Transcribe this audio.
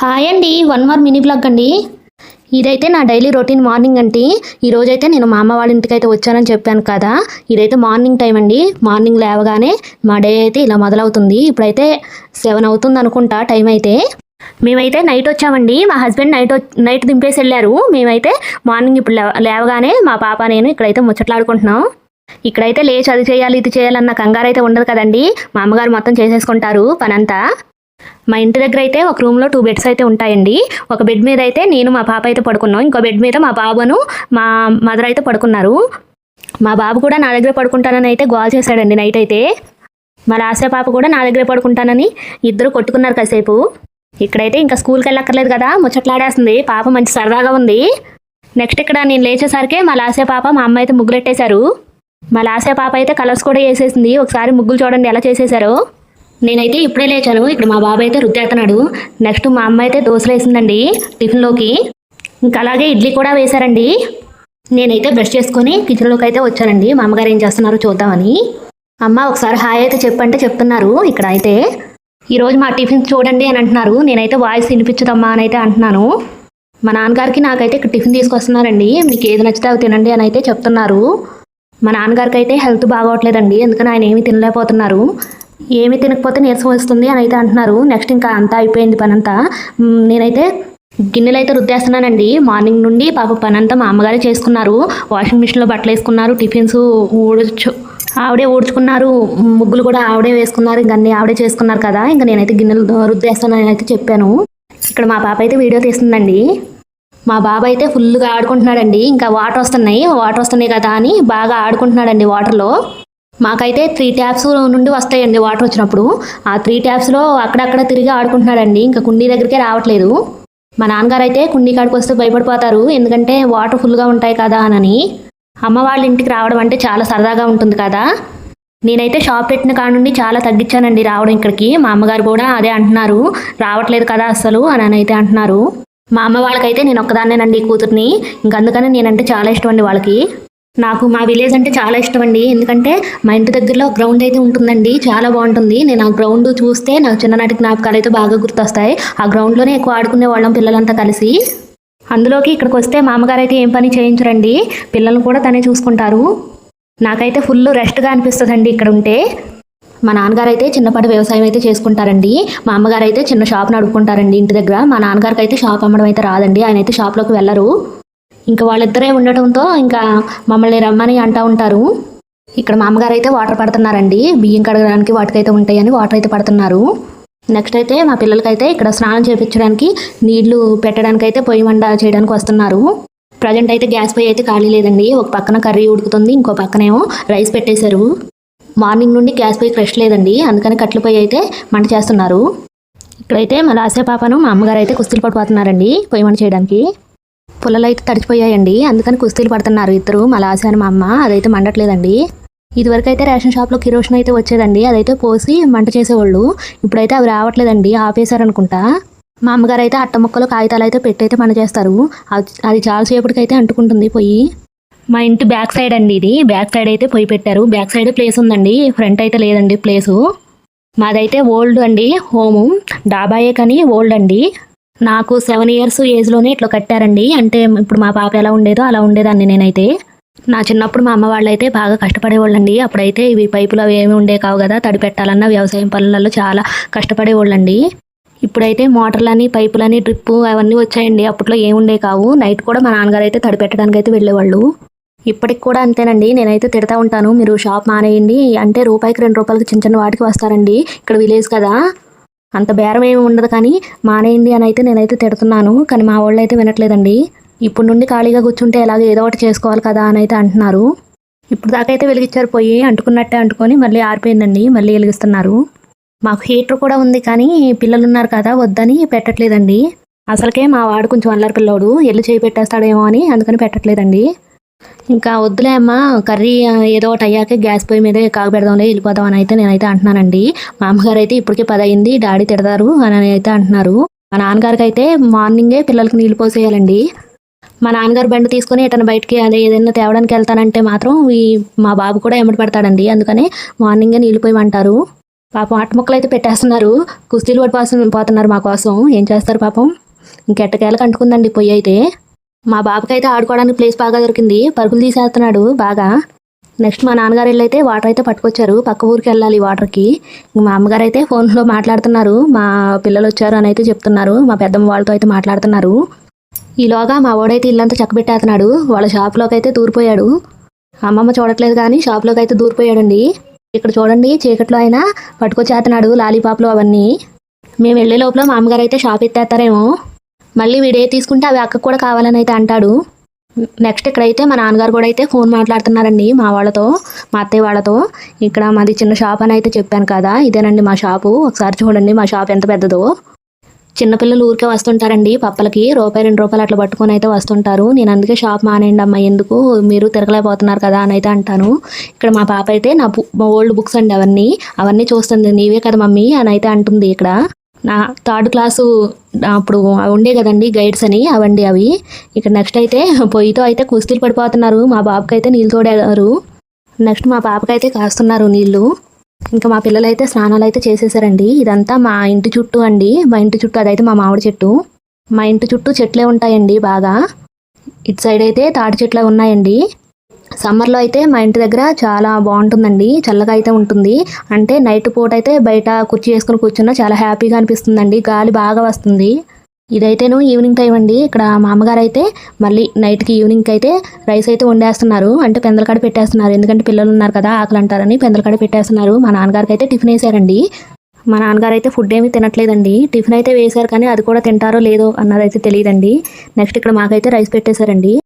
Hi అండి one more mini blog అండి. ఇదైతే నా డైలీ రొటీన్ మార్నింగ్ అండి ఈరోజైతే నేను మా అమ్మ వాళ్ళ ఇంటికి అయితే వచ్చానని చెప్పాను కదా. ఇదైతే మార్నింగ్ టైం అండి. మార్నింగ్ లేవగానే మా డే అయితే ఇలా మొదలవుతుంది. ఇప్పుడైతే సెవెన్ అవుతుంది అనుకుంటా టైం అయితే. మేమైతే నైట్ వచ్చామండి. మా హస్బెండ్ నైట్ నైట్ దింపేసి వెళ్ళారు. మేమైతే మార్నింగ్ ఇప్పుడు లేవగానే మా పాప నేను ఇక్కడైతే ముచ్చట్లాడుకుంటున్నాం. ఇక్కడైతే లేచి అది చేయాలి ఇది చేయాలన్న కంగారు అయితే ఉండదు కదండి. మా అమ్మగారు మొత్తం చేసేసుకుంటారు పనంతా. మా ఇంటి దగ్గర అయితే ఒక రూమ్లో టూ బెడ్స్ అయితే ఉంటాయండి. ఒక బెడ్ మీద అయితే నేను మా పాప అయితే పడుకున్నాం. ఇంకో బెడ్ మీద మా బాబును మా మదర్ అయితే పడుకున్నారు. మా బాబు కూడా నా దగ్గర పడుకుంటానని అయితే గోల్ చేశాడండి నైట్ అయితే. మా లాస్య పాప కూడా నా దగ్గర పడుకుంటానని ఇద్దరు కొట్టుకున్నారు కాసేపు. ఇక్కడైతే ఇంకా స్కూల్కి వెళ్ళక్కర్లేదు కదా ముచ్చట్లాడేస్తుంది. పాప మంచి సరదాగా ఉంది. నెక్స్ట్ ఇక్కడ నేను లేచేసరికి మా లాసే పాప మా అమ్మ అయితే ముగ్గులెట్టేశారు మా లాసే పాప అయితే కలర్స్ కూడా వేసేసింది. ఒకసారి ముగ్గులు చూడండి ఎలా చేసేసారో నేనైతే ఇప్పుడే లేచాను. ఇక్కడ మా బాబాయ్ అయితే రుద్దేస్తున్నాడు నెక్స్ట్ మా అమ్మ అయితే దోశలు వేసిందండి టిఫిన్లోకి. ఇంకా అలాగే ఇడ్లీ కూడా వేశారండి. నేనైతే బ్రష్ చేసుకొని కిచెన్లోకి అయితే వచ్చానండి. మా అమ్మగారు ఏం చేస్తున్నారో చూద్దామని. అమ్మ ఒకసారి హాయ్ అయితే చెప్పంటే చెప్తున్నారు ఇక్కడ అయితే. ఈరోజు మా టిఫిన్ చూడండి అని అంటున్నారు. నేనైతే వాయిస్ వినిపించదమ్మా అని అయితే అంటున్నాను. మా నాన్నగారికి నాకైతే ఇక్కడ టిఫిన్ తీసుకొస్తున్నారండి. మీకు ఏది నచ్చితే అవి తినండి అని అయితే చెప్తున్నారు. మా నాన్నగారికి అయితే హెల్త్ బాగోట్లేదండి. ఎందుకని ఆయన ఏమీ తినలేకపోతున్నారు. ఏమీ తినకపోతే నీరసం వస్తుంది అని అయితే అంటున్నారు. నెక్స్ట్ ఇంకా అంతా అయిపోయింది పనంతా. నేనైతే గిన్నెలు అయితే రుద్దేస్తున్నానండి. మార్నింగ్ నుండి పాప పనంతా మా అమ్మగారే చేసుకున్నారు. వాషింగ్ మిషన్లో బట్టలు వేసుకున్నారు టిఫిన్స్ ఊడచ్చు ఆవిడే ఊడ్చుకున్నారు ముగ్గులు కూడా ఆవిడే వేసుకున్నారు ఇంకా అన్నీ ఆవిడే చేసుకున్నారు కదా. ఇంకా నేనైతే గిన్నెలు రుద్దేస్తానని అయితే చెప్పాను. ఇక్కడ మా పాప అయితే వీడియో తీస్తుందండి. మా బాబు అయితే ఫుల్గా ఆడుకుంటున్నాడండి. ఇంకా వాటర్ వస్తున్నాయి. వాటర్ వస్తున్నాయి కదా అని బాగా ఆడుకుంటున్నాడండి వాటర్లో. మాకైతే త్రీ ట్యాప్స్ నుండి వస్తాయండి వాటర్ వచ్చినప్పుడు. ఆ త్రీ ట్యాప్స్లో అక్కడక్కడ తిరిగి ఆడుకుంటున్నాడండి. ఇంకా కుండీ దగ్గరికే రావట్లేదు. మా నాన్నగారు అయితే కుండీ కాడికి వస్తే భయపడిపోతారు. ఎందుకంటే వాటర్ ఫుల్గా ఉంటాయి కదా అని అమ్మ వాళ్ళ ఇంటికి రావడం అంటే చాలా సరదాగా ఉంటుంది కదా. నేనైతే షాప్ పెట్టిన కాడ నుండి చాలా తగ్గించానండి రావడం ఇక్కడికి. మా అమ్మగారు కూడా అదే అంటున్నారు. రావట్లేదు కదా అస్సలు అని అయితే అంటున్నారు. మా అమ్మ వాళ్ళకైతే నేను ఒక్కదాన్నేనండి ఈ కూతుర్ని. ఇంకందుకని నేనంటే చాలా ఇష్టం అండి వాళ్ళకి. నాకు మా విలేజ్ అంటే చాలా ఇష్టం అండి ఎందుకంటే మా ఇంటి దగ్గరలో గ్రౌండ్ అయితే ఉంటుందండి. చాలా బాగుంటుంది. నేను ఆ గ్రౌండ్ చూస్తే నాకు చిన్ననాటి జ్ఞాపకాలు అయితే బాగా గుర్తొస్తాయి. ఆ గ్రౌండ్లోనే ఎక్కువ ఆడుకునే వాళ్ళం పిల్లలంతా కలిసి. అందులోకి ఇక్కడికి వస్తే మామగారు అయితే ఏం పని చేయించరండి. పిల్లల్ని కూడా తనే చూసుకుంటారు. నాకైతే ఫుల్ రెస్ట్గా అనిపిస్తుందండి ఇక్కడ ఉంటే. మా నాన్నగారు అయితే చిన్నపాటి వ్యవసాయం అయితే చేసుకుంటారండి. మా అమ్మగారు అయితే చిన్న షాప్ నడుపుకుంటారండి ఇంటి దగ్గర. మా నాన్నగారికి అయితే షాప్ అమ్మడం అయితే రాదండి. ఆయన అయితే షాప్లోకి వెళ్ళరు. ఇంకా వాళ్ళిద్దరే ఉండటంతో ఇంకా మమ్మల్ని రమ్మని అంటూ ఉంటారు. ఇక్కడ మా అమ్మగారు అయితే వాటర్ పడుతున్నారండి. బియ్యం కడగడానికి వాటికైతే ఉంటాయని వాటర్ అయితే పడుతున్నారు. నెక్స్ట్ అయితే మా పిల్లలకైతే ఇక్కడ స్నానం చేయించడానికి నీళ్ళు పెట్టడానికి అయితే పొయ్యి మండ చేయడానికి వస్తున్నారు. ప్రజెంట్ అయితే గ్యాస్ పొయ్యి అయితే ఖాళీ లేదండి. ఒక పక్కన కర్రీ ఉడుకుతుంది ఇంకో పక్కనేమో రైస్ పెట్టేశారు. మార్నింగ్ నుండి గ్యాస్ పొయ్యి ఫ్రెష్ లేదండి. అందుకని కట్ల పొయ్యి అయితే మంట చేస్తున్నారు. ఇక్కడైతే మా లాసే పాపను మా అమ్మగారు అయితే కుస్తీలు పడిపోతున్నారండి పొయ్యి మంట చేయడానికి. పుల్లలు అయితే తడిచిపోయాయండి. అందుకని కుస్తీలు పడుతున్నారు ఇద్దరు మా లాసే మా అమ్మ. అదైతే మండట్లేదండి. ఇదివరకు అయితే రేషన్ షాప్లో కిరోషన్ అయితే వచ్చేదండి. అదైతే పోసి మంట చేసేవాళ్ళు. ఇప్పుడైతే అవి రావట్లేదండి. ఆపేశారనుకుంటా. మా అమ్మగారు అయితే అట్ట ముక్కలు కాగితాలు అయితే పెట్టి అయితే పని చేస్తారు. అది అది చాలాసేపటికైతే అంటుకుంటుంది పొయ్యి. మా ఇంటి బ్యాక్ సైడ్ అండి ఇది. బ్యాక్ సైడ్ అయితే పొయ్యి పెట్టారు. బ్యాక్ సైడ్ ప్లేస్ ఉందండి. ఫ్రంట్ అయితే లేదండి ప్లేసు. మాదైతే ఓల్డ్ అండి. హోము. డాబాయే కానీ ఓల్డ్ అండి. నాకు సెవెన్ ఇయర్స్ ఏజ్లోనే ఇట్లా కట్టారండి. అంటే ఇప్పుడు మా పాప ఎలా ఉండేదో అలా ఉండేదాన్ని నేనైతే. నా చిన్నప్పుడు మా అమ్మ వాళ్ళు అయితే బాగా కష్టపడేవాళ్ళండి. అప్పుడైతే ఇవి పైపులు అవి ఏమి ఉండే కావు కదా. తడి పెట్టాలన్నా వ్యవసాయం పనులలో చాలా కష్టపడేవాళ్ళండి. ఇప్పుడైతే మోటార్లని పైపులని డ్రిప్పు అవన్నీ వచ్చాయండి. అప్పట్లో ఏముండే కావు. నైట్ కూడా మా నాన్నగారు అయితే తడి పెట్టడానికి అయితే వెళ్ళేవాళ్ళు. ఇప్పటికి కూడా అంతేనండి. నేనైతే తిడతా ఉంటాను. మీరు షాప్ మానేయండి. అంటే రూపాయికి రెండు రూపాయలకి చిన్న చిన్న వాటికి వస్తారండి. ఇక్కడ విలేజ్ కదా. అంత బేరం ఏమి ఉండదు కానీ మానేయండి అని అయితే నేనైతే తిడుతున్నాను కానీ మా వాళ్ళు అయితే వినట్లేదండి. ఇప్పుడు నుండి ఖాళీగా కూర్చుంటే ఎలాగో ఏదో ఒకటి చేసుకోవాలి కదా అని అయితే అంటున్నారు. ఇప్పుడు దాకా అయితే వెలిగించారు పోయి అంటుకున్నట్టే అంటుకొని మళ్ళీ ఆరిపోయిందండి మళ్ళీ వెలిగిస్తున్నారు. మాకు హీటర్ కూడా ఉంది కానీ పిల్లలు ఉన్నారు కదా వద్దని పెట్టట్లేదండి. అసలుకే మా వాడు కొంచెం అల్లరి పిల్లోడు ఎల్లు చేయి పెట్టేస్తాడేమో అని అందుకని పెట్టట్లేదండి. ఇంకా వద్దులే అమ్మా కర్రీ ఏదో ఒకటి అయ్యాక గ్యాస్ పొయ్యి మీద కాగబెడదాంలే వెళ్ళిపోదాం అని అయితే నేనైతే అంటున్నానండి. మా అమ్మగారు అయితే ఇప్పటికే పది అయింది డాడీ తిడతారు అని అయితే అంటున్నారు. మా నాన్నగారికి అయితే మార్నింగే పిల్లలకి నీళ్ళు పోసేయాలండి. మా నాన్నగారు బండి తీసుకొని ఎటన్నా బయటికి అదే ఏదైనా తేవడానికి వెళ్తానంటే మాత్రం ఈ మా బాబు కూడా ఎమ్మటి పడతాడండి. అందుకని మార్నింగే నీళ్ళు పోయమంటారు. పాపం అట్ట ముక్కలు అయితే పెట్టేస్తున్నారు. కుస్తీలు పడిపోతున్నారు పోతున్నారు మా కోసం. ఏం చేస్తారు పాపం? ఇంకెట్టకేళ్ళకి అంటుకుందండి పొయ్యి అయితే. మా బాబుకి అయితే ఆడుకోవడానికి ప్లేస్ బాగా దొరికింది. పరుగులు తీసేస్తున్నాడు బాగా. నెక్స్ట్ మా నాన్నగారు వెళ్ళైతే అయితే వాటర్ అయితే పట్టుకొచ్చారు. పక్క ఊరికి వెళ్ళాలి వాటర్కి మా అమ్మగారు అయితే ఫోన్లో మాట్లాడుతున్నారు. మా పిల్లలు వచ్చారు అని అయితే చెప్తున్నారు. మా పెద్దమ్మ వాళ్ళతో అయితే మాట్లాడుతున్నారు. ఈలోగా మా వాడైతే ఇల్లంతా చక్కబెట్టేస్తున్నాడు. వాళ్ళ షాప్లోకి అయితే దూరిపోయాడు. అమ్మమ్మ చూడట్లేదు కానీ షాప్లోకి అయితే దూరిపోయాడండి. ఇక్కడ చూడండి చీకట్లో అయినా పట్టుకొచ్చేస్తున్నాడు లాలీపాప్లు అవన్నీ. మేము వెళ్ళే లోపల మా అమ్మగారు అయితే షాప్ ఎత్తేస్తారేమో. మళ్ళీ వీడే తీసుకుంటే అవి అక్కకు కూడా కావాలని అయితే అంటాడు. నెక్స్ట్ ఇక్కడైతే మా నాన్నగారు కూడా అయితే ఫోన్ మాట్లాడుతున్నారండి మా వాళ్ళతో మా అత్తయ్య వాళ్ళతో. ఇక్కడ మాది చిన్న షాప్ అని అయితే చెప్పాను కదా ఇదేనండి మా షాపు. ఒకసారి చూడండి మా షాప్ ఎంత పెద్దదో. చిన్నపిల్లలు ఊరికే వస్తుంటారండి పప్పలకి రూపాయి రెండు రూపాయలు అట్లా పట్టుకొని అయితే వస్తుంటారు. నేను అందుకే షాప్ మానేయండి అమ్మ ఎందుకు మీరు తిరగలేకపోతున్నారు కదా అని అయితే అంటాను. ఇక్కడ మా పాప అయితే నా బు- ఓల్డ్ బుక్స్ అండి అవన్నీ. అవన్నీ చూస్తుంది నీవే కదా మమ్మీ అని అయితే అంటుంది ఇక్కడ. నా థర్డ్ క్లాసు అప్పుడు అవి ఉండే కదండి గైడ్స్ అని అవండి అవి. ఇక్కడ నెక్స్ట్ అయితే పొయ్యితో అయితే కుస్తీలు పడిపోతున్నారు. మా బాబుకి అయితే నీళ్ళు తోడారు. నెక్స్ట్ మా పాపకైతే కాస్తున్నారు నీళ్ళు. ఇంకా మా పిల్లలు అయితే స్నానాలు అయితే చేసేసారండి. ఇదంతా మా ఇంటి చుట్టూ అండి. మా ఇంటి చుట్టూ అదైతే మా మామిడి చెట్టు. మా ఇంటి చుట్టూ చెట్లే ఉంటాయండి బాగా. ఇటు సైడ్ అయితే తాటి చెట్లే ఉన్నాయండి. సమ్మర్లో అయితే మా ఇంటి దగ్గర చాలా బాగుంటుందండి చల్లగా అయితే ఉంటుంది. అంటే నైట్ పూట అయితే బయట కుర్చీ వేసుకుని కూర్చున్నా చాలా హ్యాపీగా అనిపిస్తుందండి గాలి బాగా వస్తుంది. ఇదైతేను ఈవినింగ్ టైం అండి. ఇక్కడ మా అమ్మగారు అయితే మళ్ళీ నైట్కి ఈవినింగ్కి అయితే రైస్ అయితే వండేస్తున్నారు. అంటే పెందలకాడ పెట్టేస్తున్నారు. ఎందుకంటే పిల్లలు ఉన్నారు కదా ఆకలి అంటారని పెందలకాడ పెట్టేస్తున్నారు. మా నాన్నగారికి అయితే టిఫిన్ వేసారండి. మా నాన్నగారు అయితే ఫుడ్ ఏమీ తినట్లేదండి. టిఫిన్ అయితే వేశారు కానీ అది కూడా తింటారో లేదో అన్నదైతే తెలియదండి. నెక్స్ట్ ఇక్కడ మాకైతే రైస్ పెట్టేశారండి.